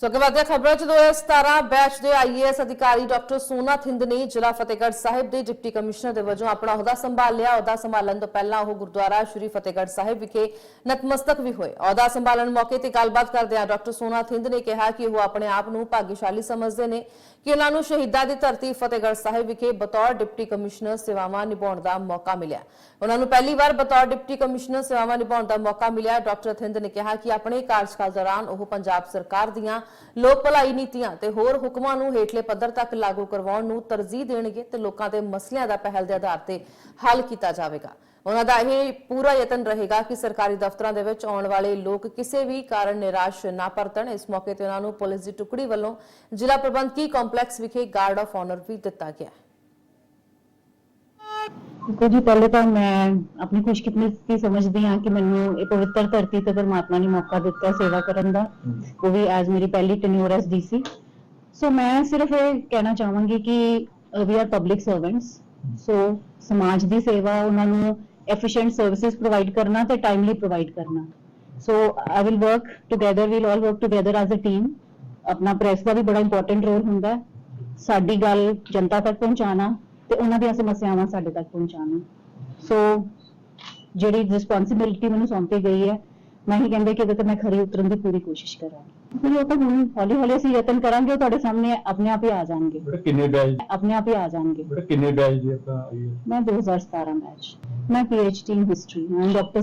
ਸੋ ਅੱਗੇ ਵਧਦੇ ਖਬਰਾਂ ਚ 2017 ਬੈਚ ਦੇ ਆਈਏਐਸ ਅਧਿਕਾਰੀ ਡਾਕਟਰ ਸੋਨਾ ਥਿੰਦ ਨੇ ਜ਼ਿਲ੍ਹਾ ਫਤਿਹਗੜ੍ਹ ਸਾਹਿਬ ਦੇ ਡਿਪਟੀ ਕਮਿਸ਼ਨਰ ਦੇ ਵਜੋਂ ਆਪਣਾ ਅਹੁਦਾ ਸੰਭਾਲ ਲਿਆ। ਅਹੁਦਾ ਸੰਭਾਲਣ ਤੋਂ ਪਹਿਲਾਂ ਉਹ ਗੁਰਦੁਆਰਾ ਸ਼੍ਰੀ ਫਤਿਹਗੜ੍ਹ ਸਾਹਿਬ ਵਿਖੇ ਨਤਮਸਤਕ ਵੀ ਹੋਏ। ਅਹੁਦਾ ਸੰਭਾਲਣ ਮੌਕੇ ਤੇ ਗੱਲਬਾਤ ਕਰਦਿਆਂ ਡਾਕਟਰ ਸੋਨਾ ਥਿੰਦ ਨੇ ਕਿਹਾ ਕਿ ਉਹ ਆਪਣੇ ਆਪ ਨੂੰ ਭਾਗਸ਼ਾਲੀ ਸਮਝਦੇ ਨੇ ਕਿ ਉਹਨਾਂ ਨੂੰ ਸ਼ਹੀਦਾਂ ਦੀ ਧਰਤੀ ਫਤਿਹਗੜ੍ਹ ਸਾਹਿਬ ਵਿਖੇ ਬਤੌਰ ਡਿਪਟੀ ਕਮਿਸ਼ਨਰ ਸੇਵਾਵਾਂ ਨਿਭਾਉਣ ਦਾ ਮੌਕਾ ਮਿਲਿਆ। ਉਹਨਾਂ ਨੂੰ ਪਹਿਲੀ ਵਾਰ ਬਤੌਰ ਡਿਪਟੀ ਕਮਿਸ਼ਨਰ ਸੇਵਾਵਾਂ ਨਿਭਾਉਣ ਦਾ ਮੌਕਾ ਮਿਲਿਆ। ਡਾਕਟਰ ਥਿੰਦ ਨੇ ਕਿਹਾ ਕਿ ਆਪਣੇ ਕਾਰਜਕਾਲ ਦੌਰਾਨ ਉਹ ਪੰਜਾਬ ਸਰਕਾਰ ਦੀਆਂ ਲੋਕ ਭਲਾਈ ਨੀਤੀਆਂ ਤੇ ਹੋਰ ਹੁਕਮਾਂ ਨੂੰ ਹੇਠਲੇ ਪੱਧਰ ਤੱਕ ਲਾਗੂ ਕਰਵਾਉਣ ਨੂੰ ਤਰਜੀਹ ਦੇਣਗੇ ਤੇ ਲੋਕਾਂ ਦੇ ਮਸਲਿਆਂ ਦਾ ਪਹਿਲ ਦੇ ਆਧਾਰ ਤੇ ਹੱਲ ਕੀਤਾ ਜਾਵੇਗਾ। ਉਹਨਾਂ ਦਾ ਇਹ ਪੂਰਾ ਯਤਨ ਰਹੇਗਾ ਕਿ ਸਰਕਾਰੀ ਦਫ਼ਤਰਾਂ ਦੇ ਵਿੱਚ ਆਉਣ ਵਾਲੇ ਲੋਕ ਕਿਸੇ ਵੀ ਕਾਰਨ ਨਿਰਾਸ਼ ਨਾ ਪਰਤਣ। ਇਸ ਮੌਕੇ ਤੇ ਉਹਨਾਂ ਨੂੰ ਪੁਲਿਸ ਦੀ ਟੁਕੜੀ ਵੱਲੋਂ ਜ਼ਿਲ੍ਹਾ ਪ੍ਰਬੰਧਕੀ ਕੰਪਲੈਕਸ ਵਿਖੇ ਗਾਰਡ ਆਫ ਆਨਰ ਵੀ ਦਿੱਤਾ ਗਿਆ ਹੈ। ਦੇਖੋ ਜੀ, ਪਹਿਲੇ ਤਾਂ ਮੈਂ ਆਪਣੀ ਖੁਸ਼ਕਿਸਮਤੀ ਸਮਝਦੀ ਹਾਂ ਕਿ ਮੈਨੂੰ ਇਹ ਪਵਿੱਤਰ ਧਰਤੀ ਤੇ ਪਰਮਾਤਮਾ ਨੇ ਮੌਕਾ ਦਿੱਤਾ ਸੇਵਾ ਕਰਨ ਦਾ। ਉਹ ਵੀ ਐਜ਼ ਮੇਰੀ ਪਹਿਲੀ ਟੈਨਿਓਰ ਐਸ ਡੀਸੀ ਸੋ। ਮੈਂ ਸਿਰਫ ਇਹ ਕਹਿਣਾ ਚਾਹਾਂਗੀ ਕਿ we are public servants so ਸਮਾਜ ਦੀ ਸੇਵਾ, ਉਹਨਾਂ ਨੂੰ ਐਫੀਸ਼ੀਐਂਟ ਸਰਵਿਸਿਜ਼ ਪ੍ਰੋਵਾਈਡ ਕਰਨਾ ਤੇ ਟਾਈਮਲੀ ਪ੍ਰੋਵਾਈਡ ਕਰਨਾ। So I will work together we'll all work together as a team ਆਪਣਾ ਪ੍ਰੈਸ ਦਾ ਵੀ ਬੜਾ ਇੰਪੋਰਟੈਂਟ ਰੋਲ ਹੁੰਦਾ। ਹੈ ਸਾਡੀ ਗੱਲ ਜਨਤਾ ਤੱਕ ਪਹੁੰਚਾਉਣਾ। ਤੇ ਉਹਨਾਂ ਦੀਆਂ ਸਮੱਸਿਆਵਾਂ ਸਾਡੇ ਤੱਕ ਪਹੁੰਚਾਉਣਾ। ਸੋ ਜਿਹੜੀ ਰਿਸਪੌਂਸਿਬਿਲਿਟੀ ਮੈਨੂੰ ਸੌਂਪੀ ਗਈ ਹੈ ਮੈਂ ਹੀ ਕਹਿੰਦੇ ਕਿ ਇਹਦੇ ਤੇ ਮੈਂ ਖਰੀ ਉਤਰਨ ਦੀ ਪੂਰੀ ਕੋਸ਼ਿਸ਼ ਕਰਾਂਗੀ। ਫਿਰ ਉਹ ਤਾਂ ਹੁਣ ਹੌਲੀ ਹੌਲੀ ਅਸੀਂ ਯਤਨ ਕਰਾਂਗੇ ਉਹ ਤੁਹਾਡੇ ਸਾਹਮਣੇ ਆਪਣੇ ਆਪ ਹੀ ਆ ਜਾਣਗੇ। ਬੇਟਾ ਕਿੰਨੇ ਬੈਚ ਆਪਣੇ ਆਪ ਹੀ ਆ ਜਾਣਗੇ। ਬੇਟਾ ਕਿੰਨੇ ਬੈਚ ਦੀ ਆਪਣਾ ਆਈ ਹੈ? ਮੈਂ 2017 ਬੈਚ ਮੈਂ PhD in history ਹਾਂ ਡਾਕਟਰ